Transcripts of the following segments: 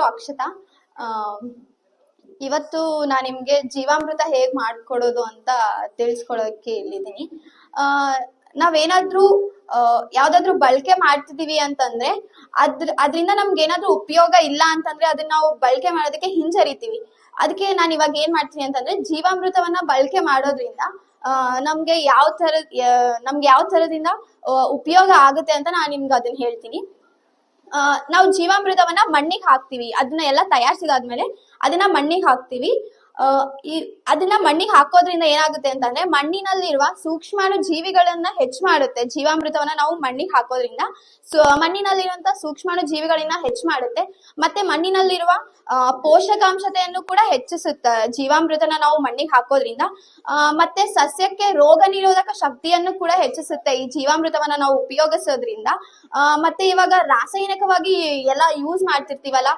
ಹೆಸರು ಅಕ್ಷತಾ. ಆ, ಇವತ್ತು ನಾನು ನಿಮ್ಗೆ ಜೀವಾಮೃತ ಹೇಗ್ ಮಾಡ್ಕೊಡೋದು ಅಂತ ತಿಳಿಸ್ಕೊಳಕ್ಕೆ ಇಲ್ಲಿದ್ದೀನಿ. ನಾವೇನಾದ್ರೂ ಯಾವ್ದಾದ್ರು ಬಳಕೆ ಮಾಡ್ತಿದೀವಿ ಅಂತಂದ್ರೆ ಅದ್ರ ಅದರಿಂದ ನಮ್ಗೆ ಏನಾದ್ರೂ ಉಪಯೋಗ ಇಲ್ಲ ಅಂತಂದ್ರೆ ಅದನ್ನ ನಾವು ಬಳಕೆ ಮಾಡೋದಕ್ಕೆ ಹಿಂಜರಿತೀವಿ. ಅದಕ್ಕೆ ನಾನು ಇವಾಗ ಏನ್ ಮಾಡ್ತೀನಿ ಅಂತಂದ್ರೆ ಜೀವಾಮೃತವನ್ನ ಬಳಕೆ ಮಾಡೋದ್ರಿಂದ ನಮ್ಗೆ ಯಾವ ತರ ನಮ್ಗೆ ಯಾವ ತರದಿಂದ ಉಪಯೋಗ ಆಗುತ್ತೆ ಅಂತ ನಾನು ನಿಮ್ಗೆ ಅದನ್ನ ಹೇಳ್ತೀನಿ. ನಾವು ಜೀವಾಮೃತವನ್ನ ಮಣ್ಣಿಗೆ ಹಾಕ್ತಿವಿ. ಅದನ್ನ ಎಲ್ಲ ತಯಾರಿಸಿದಾದ್ಮೇಲೆ ಅದನ್ನ ಮಣ್ಣಿಗೆ ಹಾಕ್ತಿವಿ. ಈ ಅದನ್ನ ಮಣ್ಣಿಗೆ ಹಾಕೋದ್ರಿಂದ ಏನಾಗುತ್ತೆ ಅಂತಂದ್ರೆ ಮಣ್ಣಿನಲ್ಲಿರುವ ಸೂಕ್ಷ್ಮಾಣು ಜೀವಿಗಳನ್ನ ಹೆಚ್ಚು ಮಾಡುತ್ತೆ. ಜೀವಾಮೃತವನ್ನ ನಾವು ಮಣ್ಣಿಗೆ ಹಾಕೋದ್ರಿಂದ ಸೊ ಮಣ್ಣಿನಲ್ಲಿರುವಂತ ಸೂಕ್ಷ್ಮಾಣು ಜೀವಿಗಳನ್ನ ಹೆಚ್ಚು ಮಾಡುತ್ತೆ. ಮತ್ತೆ ಮಣ್ಣಿನಲ್ಲಿರುವ ಪೋಷಕಾಂಶತೆಯನ್ನು ಕೂಡ ಹೆಚ್ಚಿಸುತ್ತೆ. ಜೀವಾಮೃತನ ನಾವು ಮಣ್ಣಿಗೆ ಹಾಕೋದ್ರಿಂದ ಮತ್ತೆ ಸಸ್ಯಕ್ಕೆ ರೋಗ ನಿರೋಧಕ ಶಕ್ತಿಯನ್ನು ಕೂಡ ಹೆಚ್ಚಿಸುತ್ತೆ ಈ ಜೀವಾಮೃತವನ್ನ ನಾವು ಉಪಯೋಗಿಸೋದ್ರಿಂದ. ಮತ್ತೆ ಇವಾಗ ರಾಸಾಯನಿಕವಾಗಿ ಎಲ್ಲ ಯೂಸ್ ಮಾಡ್ತಿರ್ತೀವಲ್ಲ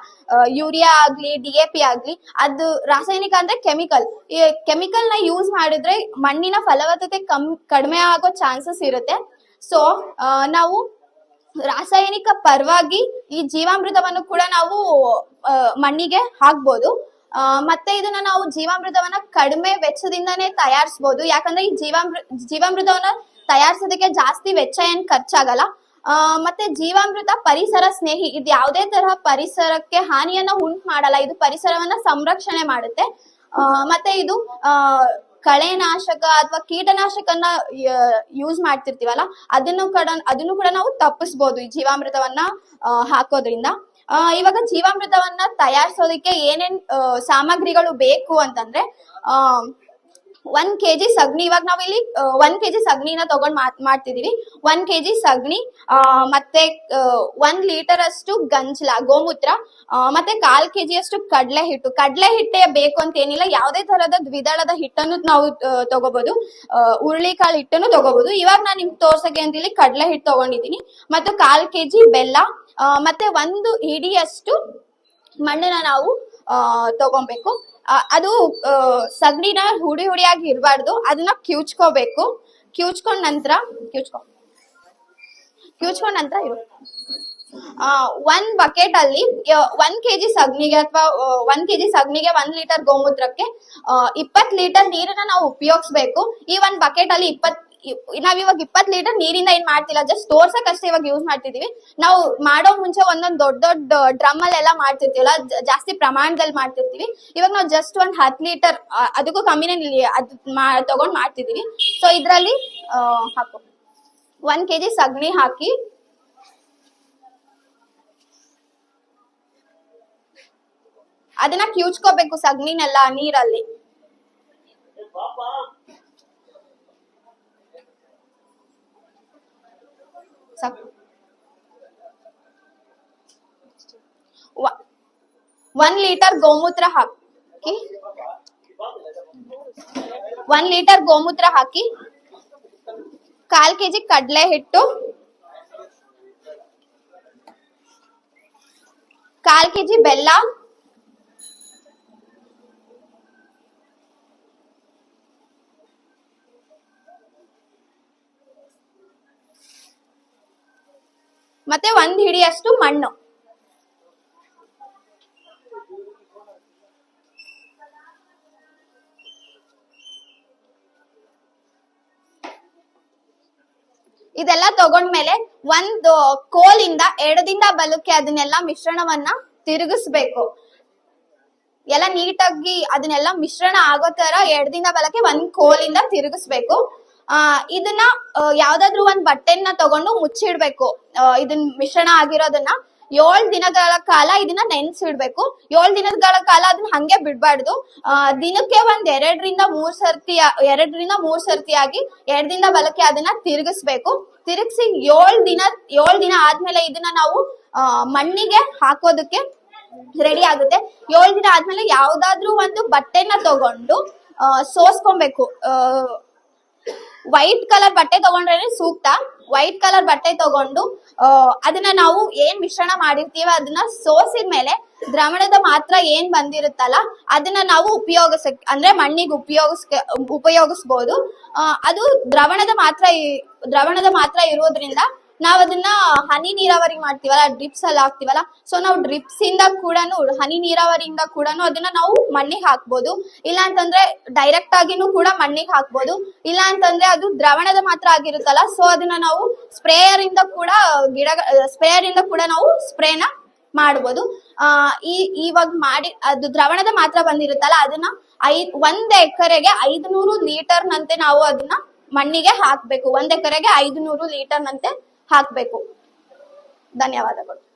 ಯೂರಿಯಾ ಆಗ್ಲಿ ಡಿ ಎ ಆಗ್ಲಿ, ಅದು ರಾಸಾಯನಿಕ ಅಂದ್ರೆ ಕೆಮಿಕಲ್ ಈ ಕೆಮಿಕಲ್ನ ಯೂಸ್ ಮಾಡಿದ್ರೆ ಮಣ್ಣಿನ ಫಲವತ್ತತೆ ಕಮ್, ಕಡಿಮೆ ಆಗೋ ಚಾನ್ಸಸ್ ಇರುತ್ತೆ. ಸೊ ನಾವು ರಾಸಾಯನಿಕ ಪರವಾಗಿ ಈ ಜೀವಾಮೃತವನ್ನು ಕೂಡ ನಾವು ಮಣ್ಣಿಗೆ ಹಾಕ್ಬೋದು. ಮತ್ತೆ ಇದನ್ನ ನಾವು ಜೀವಾಮೃತವನ್ನ ಕಡಿಮೆ ವೆಚ್ಚದಿಂದನೇ ತಯಾರಿಸಬಹುದು ಯಾಕಂದ್ರೆ ಈ ಜೀವಾಮೃ, ಜೀವಾಮೃತವನ್ನ ತಯಾರಿಸೋದಕ್ಕೆ ಜಾಸ್ತಿ ವೆಚ್ಚ ಏನ್ ಖರ್ಚಾಗಲ್ಲ. ಮತ್ತೆ ಜೀವಾಮೃತ ಪರಿಸರ ಸ್ನೇಹಿ, ಇದು ಯಾವುದೇ ತರಹ ಪರಿಸರಕ್ಕೆ ಹಾನಿಯನ್ನ ಉಂಟು ಮಾಡಲ್ಲ. ಇದು ಪರಿಸರವನ್ನ ಸಂರಕ್ಷಣೆ ಮಾಡುತ್ತೆ. ಮತ್ತೆ ಇದು ಕಳೆನಾಶಕ ಅಥವಾ ಕೀಟನಾಶಕನ ಯೂಸ್ ಮಾಡ್ತಿರ್ತೀವಲ್ಲ, ಅದನ್ನು ಕೂಡ ಅದನ್ನು ಕೂಡ ನಾವು ತಪ್ಪಿಸ್ಬೋದು ಈ ಜೀವಾಮೃತವನ್ನ ಹಾಕೋದ್ರಿಂದ. ಇವಾಗ ಜೀವಾಮೃತವನ್ನ ತಯಾರಿಸೋದಕ್ಕೆ ಏನೇನ್ ಸಾಮಗ್ರಿಗಳು ಬೇಕು ಅಂತಂದ್ರೆ, ಆ ಒನ್ ಕೆಜಿ ಸಗಣಿ, ಇವಾಗ ನಾವಿಲ್ಲಿ ಒನ್ ಕೆಜಿ ಸಗಣಿನ ತಗೊಂಡ್ ಮಾಡ್ತಿದೀವಿ. ಒನ್ ಕೆಜಿ ಸಗಣಿ ಮತ್ತೆ ಒಂದ್ ಲೀಟರ್ ಅಷ್ಟು ಗಂಜಲ, ಗೋಮೂತ್ರ ಮತ್ತೆ ಕಾಲ್ ಕೆಜಿ ಅಷ್ಟು ಕಡಲೆ ಹಿಟ್ಟು. ಕಡಲೆ ಹಿಟ್ಟೆ ಬೇಕು ಅಂತ ಏನಿಲ್ಲ. ಯಾವುದೇ ತರಹದ ದ್ವಿದಳದ ಹಿಟ್ಟನ್ನು ನಾವು ತಗೋಬಹುದು ಹುರುಳಿಕಾಳು ಹಿಟ್ಟನ್ನು ತಗೋಬಹುದು ಇವಾಗ ನಾನು ನಿಮ್ಗೆ ತೋರ್ಸಕ್ಕೆ ಅಂತ ಹೇಳಿ ಕಡಲೆ ಹಿಟ್ಟು ತಗೊಂಡಿದ್ದೀನಿ. ಮತ್ತು ಕಾಲ್ ಕೆಜಿ ಬೆಲ್ಲ ಮತ್ತೆ ಒಂದು ಹಿಡಿಯಷ್ಟು ಮಣ್ಣನ್ನ ನಾವು ತಗೊಬೇಕು. ಅದು ಸಗಣಿನ ಹುಡಿ ಹುಡಿಯಾಗಿ ಇರಬಾರ್ದು. ಅದನ್ನ ಕ್ಯೂಚ್ಕೋಬೇಕು ಕ್ಯೂಚ್ಕೊಂಡ ನಂತರ, ಕಿವುಚ್ಕೊ. ಕಿವುಚ್ಕೊಂಡ್ ನಂತರ ಇರು. ಒಂದ್ ಬಕೆಟ್ ಅಲ್ಲಿ ಒಂದ್ ಕೆಜಿ ಸಗಣಿಗೆ ಅಥವಾ ಒಂದ್ ಕೆಜಿ ಸಗಣಿಗೆ ಒಂದ್ ಲೀಟರ್ ಗೋಮೂತ್ರಕ್ಕೆ ಇಪ್ಪತ್ ಲೀಟರ್ ನೀರನ್ನ ನಾವು ಉಪಯೋಗಿಸ್ಬೇಕು. ಈ ಒಂದ್ ಬಕೆಟ್ ಅಲ್ಲಿ ಇಪ್ಪತ್ ನಾವ್ ಇವಾಗ ಇಪ್ಪತ್ ಲೀಟರ್ ನೀರಿಂದ ಏನ್ ಮಾಡ್ತಿಲ್ಲ ಜಸ್ಟ್ ತೋರ್ಸಕ್ ಅಷ್ಟೇ ಇವಾಗ ಯೂಸ್ ಮಾಡ್ತಿದೀವಿ. ನಾವು ಮಾಡೋ ಮುಂಚೆ ಒಂದೊಂದ್ ದೊಡ್ಡ ದೊಡ್ಡ ಡ್ರಮ್ ಅಲ್ಲೆಲ್ಲ ಮಾಡ್ತಿರ್ತೀವಲ್ಲ ಜಾಸ್ತಿ ಪ್ರಮಾಣದಲ್ಲಿ ಮಾಡ್ತಿರ್ತೀವಿ. ಇವಾಗ ನಾವು ಜಸ್ಟ್ ಒಂದ್ ಹತ್ ಲೀಟರ್ ಅದಕ್ಕೂ ಕಮ್ಮಿನೇ ಅದ್ ತಗೊಂಡ್ ಮಾಡ್ತಿದೀವಿ. ಸೊ ಇದ್ರಲ್ಲಿ ಹಾಕು. ಒಂದ್ ಕೆಜಿ ಸಗಣಿ ಹಾಕಿ. ಅದನ್ನ ಕ್ಯೂಚ್ಕೋಬೇಕು ಸಗಣಿನೆಲ್ಲ ನೀರಲ್ಲಿ. ಒಂದ್ ಲೀಟರ್ ಗೋಮೂತ್ರ ಹಾಕಿ ಒಂದ್ ಲೀಟರ್ ಗೋಮೂತ್ರ ಹಾಕಿ ಕಾಲ್ ಕೆಜಿ ಕಡ್ಲೆ ಹಿಟ್ಟು ಕಾಲ್ ಕೆಜಿ ಬೆಲ್ಲ ಮತ್ತೆ ಒಂದ್ ಹಿಡಿಯಷ್ಟು ಮಣ್ಣು ಇದೆಲ್ಲ ತಗೊಂಡ್ಮೇಲೆ ಒಂದು ಕೋಲಿಂದ ಎಡದಿಂದ ಬಲಕ್ಕೆ ಅದನ್ನೆಲ್ಲ ಮಿಶ್ರಣವನ್ನ ತಿರುಗಿಸ್ಬೇಕು. ಎಲ್ಲ ನೀಟಾಗಿ ಅದನ್ನೆಲ್ಲ ಮಿಶ್ರಣ ಆಗೋ ತರ ಎಡದಿಂದ ಬಲಕ್ಕೆ ಒಂದ್ ಕೋಲಿಂದ ತಿರುಗಿಸ್ಬೇಕು. ಆ, ಇದನ್ನ ಯಾವ್ದಾದ್ರು ಒಂದ್ ಬಟ್ಟೆನ ತಗೊಂಡು ಮುಚ್ಚಿಡ್ಬೇಕು. ಇದನ್ ಮಿಶ್ರಣ ಆಗಿರೋದನ್ನ. ಏಳ್ ದಿನಗಳ ಕಾಲ ಇದನ್ನ ನೆನ್ಸಿಡ್ಬೇಕು. ಏಳ್ ದಿನಗಳ ಕಾಲ ಅದನ್ನ ಹಂಗೆ ಬಿಡ್ಬಾರ್ದು. ದಿನಕ್ಕೆ ಒಂದ್ ಎರಡರಿಂದ ಮೂರ್ ಸರ್ತಿ, ಎರಡರಿಂದ ಮೂರ್ ಸರ್ತಿ ಆಗಿ ಎಡದಿಂದ ಬಲಕ್ಕೆ ಅದನ್ನ ತಿರುಗಿಸ್ಬೇಕು. ತಿರುಗಿಸಿ ಏಳ್ ದಿನ ಏಳ್ ದಿನ ಆದ್ಮೇಲೆ ಇದನ್ನ ನಾವು ಮಣ್ಣಿಗೆ ಹಾಕೋದಕ್ಕೆ ರೆಡಿ ಆಗುತ್ತೆ. ಏಳು ದಿನ ಆದ್ಮೇಲೆ ಯಾವ್ದಾದ್ರು ಒಂದು ಬಟ್ಟೆನ ತಗೊಂಡು ಸೋಸ್ಕೊಬೇಕು. ವೈಟ್ ಕಲರ್ ಬಟ್ಟೆ ತಗೊಂಡ್ರೆ ಸೂಕ್ತ. ವೈಟ್ ಕಲರ್ ಬಟ್ಟೆ ತಗೊಂಡು ಅದನ್ನ ನಾವು ಏನ್ ಮಿಶ್ರಣ ಮಾಡಿರ್ತೀವ ಅದನ್ನ ಸೋಸಿದ ಮೇಲೆ ದ್ರವಣದ ಮಾತ್ರ ಏನ್ ಬಂದಿರುತ್ತಲ್ಲ, ಅದನ್ನ ನಾವು ಉಪಯೋಗಿಸ ಅಂದ್ರೆ ಮಣ್ಣಿಗೆ ಉಪಯೋಗಿಸ್ ಉಪಯೋಗಿಸ್ಬೋದು. ಅದು ದ್ರವಣದ ಮಾತ್ರ ದ್ರವಣದ ಮಾತ್ರ ಇರೋದ್ರಿಂದ ನಾವ್ ಅದನ್ನ ಹನಿ ನೀರಾವರಿ ಮಾಡ್ತೀವಲ್ಲ ಡ್ರಿಪ್ಸ್ ಅಲ್ಲಿ ಹಾಕ್ತಿವಲ್ಲ ಸೊ ನಾವು ಡ್ರಿಪ್ಸ್ ಇಂದ ಕೂಡ ಹನಿ ನೀರಾವರಿಯಿಂದ ಕೂಡ ಅದನ್ನ ನಾವು ಮಣ್ಣಿಗೆ ಹಾಕ್ಬೋದು. ಇಲ್ಲ ಅಂತಂದ್ರೆ ಡೈರೆಕ್ಟ್ ಆಗಿನೂ ಕೂಡ ಮಣ್ಣಿಗೆ ಹಾಕ್ಬೋದು. ಇಲ್ಲ ಅಂತಂದ್ರೆ ಅದು ದ್ರವಣದ ಮಾತ್ರ ಆಗಿರುತ್ತಲ್ಲ ಸೊ ಅದನ್ನ ನಾವು ಸ್ಪ್ರೇಯರ್ ಇಂದ ಕೂಡ ಗಿಡ ಸ್ಪ್ರೇಯರ್ ಇಂದ ಕೂಡ ನಾವು ಸ್ಪ್ರೇನ ಮಾಡ್ಬೋದು. ಆ, ಈ, ಇವಾಗ ಮಾಡಿ, ಅದು ದ್ರವಣದ ಮಾತ್ರ ಬಂದಿರುತ್ತಲ್ಲ, ಅದನ್ನ ಐ, ಒಂದ್ ಎಕರೆಗೆ ಐದ್ನೂರು ಲೀಟರ್ ನಂತೆ ನಾವು ಅದನ್ನ ಮಣ್ಣಿಗೆ ಹಾಕ್ಬೇಕು. ಒಂದ್ ಎಕರೆಗೆ ಐದ್ನೂರು ಲೀಟರ್ ನಂತೆ ಹಾಕ್ಬೇಕು. ಧನ್ಯವಾದಗಳು.